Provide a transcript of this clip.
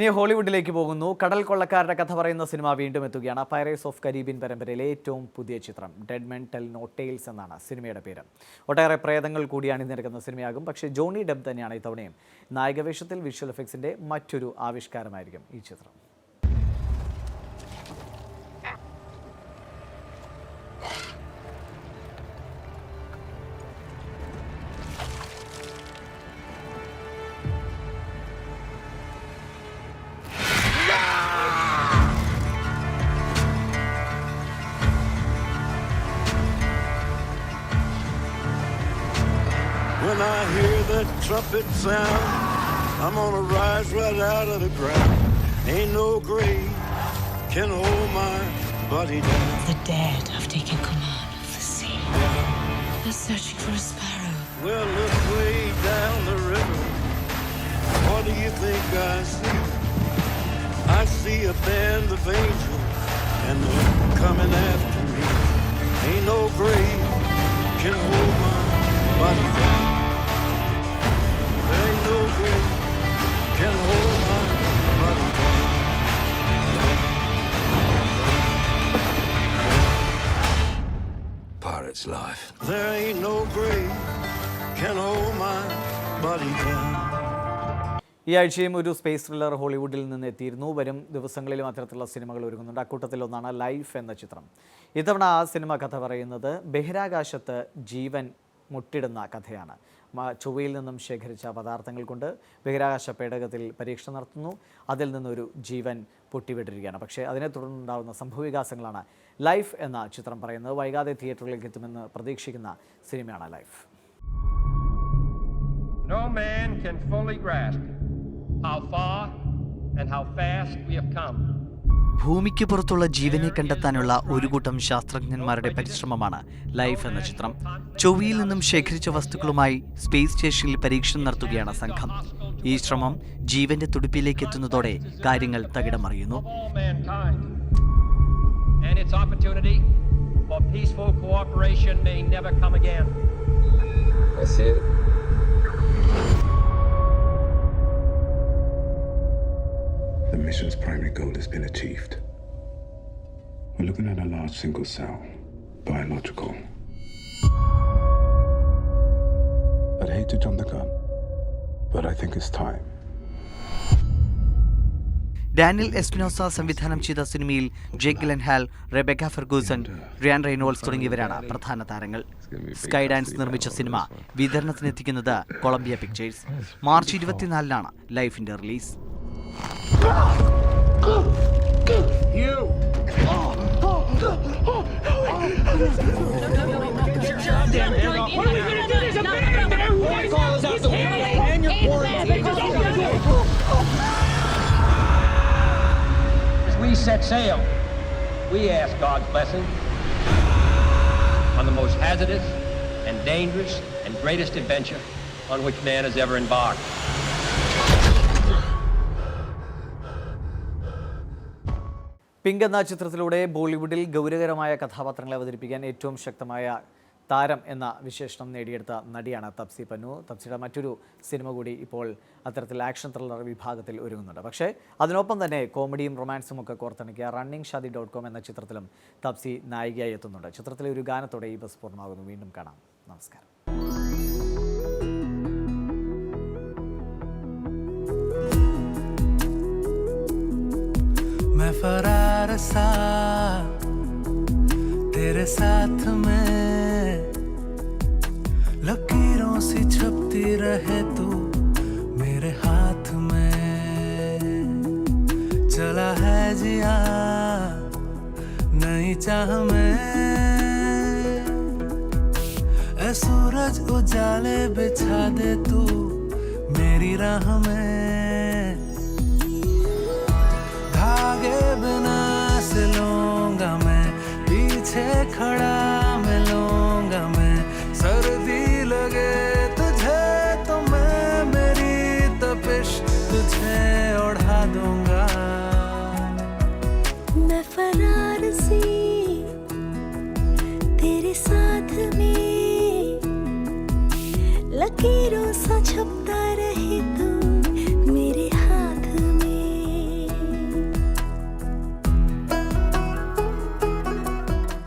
ഇനി ഹോളിവുഡിലേക്ക് പോകുന്നു. കടൽ കൊള്ളക്കാരുടെ കഥ പറയുന്ന സിനിമ വീണ്ടും എത്തുകയാണ്. പൈറേറ്റ്സ് ഓഫ് കരീബിയൻ പരമ്പരയിലെ ഏറ്റവും പുതിയ ചിത്രം dead men tell no tales എന്നാണ് സിനിമയുടെ പേര്. ഒട്ടേറെ പ്രേതങ്ങൾ കൂടി അണിനിരക്കുന്ന സിനിമയാകും. പക്ഷേ ജോണി ഡെബ് തന്നെയാണ് ഇത്തവണയും നായകവേഷത്തിൽ വിഷ്വൽ എഫക്ട്സിന്റെ മറ്റൊരു ആവിഷ്കാരമായിരിക്കും ഈ ചിത്രം. When I hear that trumpet sound, I'm gonna rise right out of the ground. Ain't no grave can hold my body down. The dead have taken command of the sea. They're searching for a sparrow. Well, look way down the river. What do you think I see? I see a band of angels, and they're coming after me. Ain't no grave can hold my body down. Pirate's life. There ain't no grave can hold my body down. ഈ ആഴ്ചയും ഒരു space thriller ഹോളിവുഡിൽ നിന്ന് എത്തിയിരുന്നു വരും ദിവസങ്ങളിലും അത്തരത്തിലുള്ള സിനിമകൾ ഒരുങ്ങുന്നുണ്ട് അക്കൂട്ടത്തിൽ ഒന്നാണ് ലൈഫ് എന്ന ചിത്രം ഇത്തവണ ആ സിനിമ കഥ പറയുന്നത് ബഹിരാകാശത്ത് ജീവൻ മുട്ടിടുന്ന കഥയാണ് ചൊവ്വയിൽ നിന്നും ശേഖരിച്ച പദാർത്ഥങ്ങൾ കൊണ്ട് ബഹിരാകാശ പേടകത്തിൽ പരീക്ഷണം നടത്തുന്നു. അതിൽ നിന്നൊരു ജീവൻ പൊട്ടിവിട്ടിരിക്കുകയാണ്. പക്ഷേ അതിനെ തുടർന്നുണ്ടാകുന്ന സംഭവവികാസങ്ങളാണ് ലൈഫ് എന്ന ചിത്രം പറയുന്നത്. വൈകാതെ തിയേറ്ററിലേക്ക് എത്തുമെന്ന് പ്രതീക്ഷിക്കുന്ന സിനിമയാണ് life. No man can fully grasp how far and how fast we have. ഭൂമിക്ക് പുറത്തുള്ള ജീവനെ കണ്ടെത്താനുള്ള ഒരു കൂട്ടം ശാസ്ത്രജ്ഞന്മാരുടെ പരിശ്രമമാണ് ലൈഫ് എന്ന ചിത്രം. ചൊവ്വയിൽ നിന്നും ശേഖരിച്ച വസ്തുക്കളുമായി സ്പേസ് സ്റ്റേഷനിൽ പരീക്ഷണം നടത്തുകയാണ് സംഘം. ഈ ശ്രമം ജീവന്റെ തുടിപ്പിലേക്ക് എത്തുന്നതോടെ കാര്യങ്ങൾ തകിടം I see all mission's primary goal has been achieved. We're looking at a large single cell, biological. I'd hate to jump the gun, but I think it's time. Daniel Espinosa സംവിധാനം ചെയ്ത സിനിമയിൽ ജേക്ക് ഹാൽ Rebecca Ferguson Ryan Reynolds തുടങ്ങിയവരാണ് പ്രധാന താരങ്ങൾ Skydance നിർമ്മിച്ച സിനിമ വിതരണത്തിനെത്തിക്കുന്നത് കൊളംബിയ പിക്ചേഴ്സ് മാർച്ച് ഇരുപത്തിനാലിനാണ് ലൈഫിന്റെ release As we set sail, we ask God's blessing on the most hazardous and dangerous and greatest adventure on which man has ever embarked. Pink എന്ന ചിത്രത്തിലൂടെ ബോളിവുഡിൽ ഗൗരവകരമായ കഥാപാത്രങ്ങളെ അവതരിപ്പിക്കാൻ ഏറ്റവും ശക്തമായ താരം എന്ന വിശേഷണം നേടിയെടുത്ത നടിയാണ് തപ്സി പന്നു. തപ്സിയുടെ മറ്റൊരു സിനിമ കൂടി ഇപ്പോൾ അത്തരത്തിൽ ആക്ഷൻ ത്രില്ലർ വിഭാഗത്തിൽ ഒരുങ്ങുന്നുണ്ട്. പക്ഷേ അതിനൊപ്പം തന്നെ കോമഡിയും റൊമാൻസും ഒക്കെ കോർത്തിണക്കിയ റണ്ണിംഗ് ഷാദി ഡോട്ട് കോം എന്ന ചിത്രത്തിലും തപ്സി നായികയായി എത്തുന്നുണ്ട്. ചിത്രത്തിലെ ഒരു ഗാനത്തോടെ ഈ ബസ് പൂർണമാകുന്നു. വീണ്ടും കാണാം. നമസ്കാരം. मैं सा, तेरे साथ में लकीरों सी छपती रहे तू मेरे हाथ में। चला है जिया नई चाह में। सूरज उजाले बिछा दे तू मेरी राह में। खड़ा मिलूँगा मैं। सर्दी लगे तुझे तो मैं मेरी तपिश तुझे ओढ़ा दूँगा। मैं फरार सी, तेरे साथ में लकीरों सा छपता